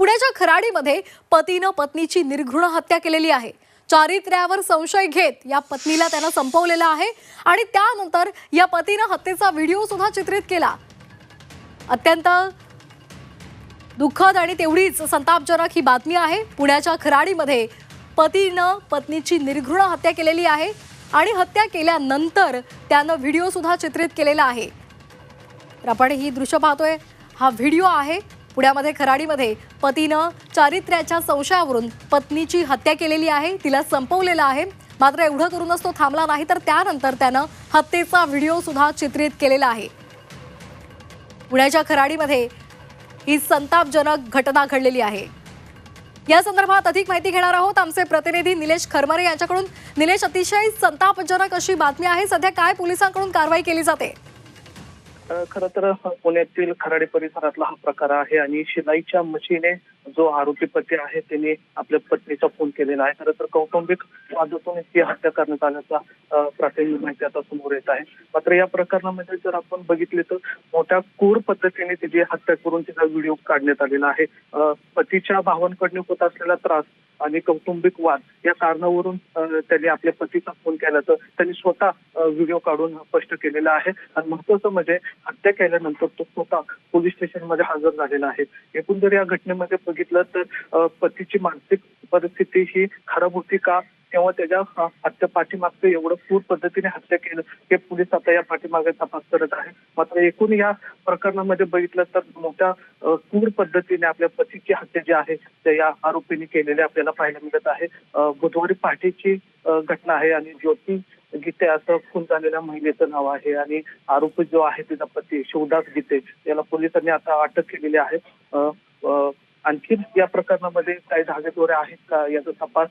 पुण्याच्या खराडीमध्ये पतीनं पत्नीची निर्घृण हत्या केलेली आहे. चारित्र्यावर संशय घेत या पत्नीला त्यानं संपवलेला आहे आणि त्यानंतर या पतीनं हत्येचा व्हिडिओ सुद्धा चित्रित केला. अत्यंत दुःखद आणि तेवढीच संतापजनक ही बातमी आहे. पुण्याच्या खराडीमध्ये पतीनं पत्नीची निर्घृण हत्या केलेली आहे आणि हत्या केल्यानंतर त्यानं व्हिडिओ सुद्धा चित्रित केलेला आहे. तर आपण ही दृश्य पाहतोय. हा व्हिडिओ आहे. पुण्यामध्ये खराडीमध्ये पतीनं चारित्र्याच्या संशयावरून पत्नीची हत्या केलेली आहे तिला संपवलेलं आहे. मात्र एवढं करूनच तो थांबला नाही तर त्यानंतर त्यानं हत्येचा व्हिडिओ सुद्धा चित्रित केलेला आहे. पुण्याच्या खराडीमध्ये ही संतापजनक घटना घडलेली आहे. या संदर्भात अधिक माहिती घेणार आहोत आमचे प्रतिनिधी निलेश खरमरे यांच्याकडून. निलेश अतिशय संतापजनक अशी बातमी आहे सध्या काय पोलिसांकडून कारवाई केली जाते? खर तर पुण्यातील खराडे परिसरातला हा प्रकार आहे आणि शिलाईच्या मशीने जो आरोपी पती आहे त्याने आपल्या पत्नीचा फोन केलेला आहे. खरं तर कौटुंबिक वादातून ही हत्या करण्यात आल्याचा प्राथमिक माहिती आता समोर येत आहे. मात्र या प्रकरणामध्ये जर आपण बघितले तर मोठ्या क्रूर पद्धतीने तिची हत्या करून तिचा व्हिडिओ काढण्यात आलेला आहे. पतीच्या भावांकडून होत असलेला त्रास आणि कौटुंबिक वाद या कारणावरून त्यांनी आपल्या पतीचा फोन केल्याचं त्यांनी स्वतः व्हिडिओ काढून स्पष्ट केलेला आहे. आणि महत्वाचं म्हणजे हत्या केल्यानंतर तो स्वतः पोलीस स्टेशनमध्ये हजर झालेला आहे. एकूण जर या घटनेमध्ये बघितलं तर पतीची मानसिक परिस्थिती ही खराब होती का? तेव्हा त्याच्या हत्या पाठीमागचं एवढं क्रूर पद्धतीने हत्या केलं हे पोलीस आता या पाठीमागे तपास करत आहे मात्र एकूण या प्रकरणामध्ये बघितलं तर मोठ्या क्रूर पद्धतीने आपल्या पतीची हत्या जी आहे त्या या आरोपीने केलेली आपल्याला पाहायला मिळत आहे. बुधवारी पहाटेची घटना आहे आणि ज्योती गीते असं खून झालेल्या महिलेचं नाव आहे आणि आरोपी जो आहे तिचा पती शिवदास गीते याला पोलिसांनी आता अटक केलेली आहे. आणखी या प्रकरणामध्ये काही धागेदोरे आहेत का? याचा तपास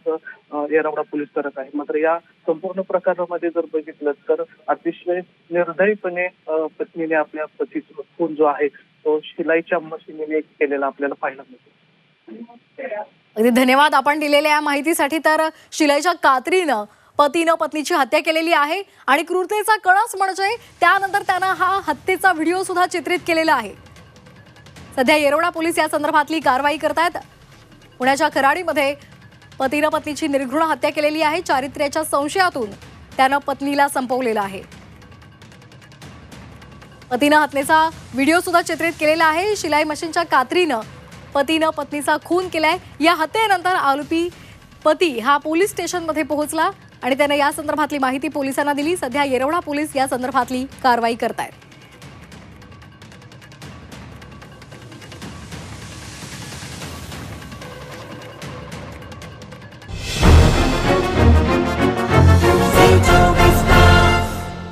येरवडा पोलीस करत आहे मात्र या संपूर्ण प्रकरणामध्ये जर बघितलं तर अतिशय निर्दयीपणे पत्नीने आपल्या पतीचा खून जो आहे तो शिलाईच्या मशिनीने केलेला आपल्याला पाहायला मिळतो. अगदी धन्यवाद आपण दिलेल्या या माहितीसाठी. तर शिलाईच्या कात्रीनं पतीनं पत्नीची हत्या केलेली आहे आणि क्रूरतेचा कळस म्हणजे त्यानंतर त्यानं हा हत्येचा व्हिडिओ सुद्धा चित्रित केलेला आहे. सध्या येरवडा पोलीस या संदर्भातली कारवाई करतायत. पुण्याच्या खराडीमध्ये पतीनं पत्नीची निर्घृण हत्या केलेली आहे. चारित्र्याच्या संशयातून त्यानं पत्नीला संपवलेलं आहे. पतीनं हत्येचा व्हिडिओ सुद्धा चित्रित केलेला आहे. शिलाई मशीनच्या कात्रीनं पतीनं पत्नीचा खून केलाय. या हत्येनंतर आरोपी पती हा पोलीस स्टेशनमध्ये पोहोचला आणि त्यानं या संदर्भातली माहिती पोलिसांना दिली. सध्या येरवडा पोलीस या संदर्भातली कारवाई करतायत.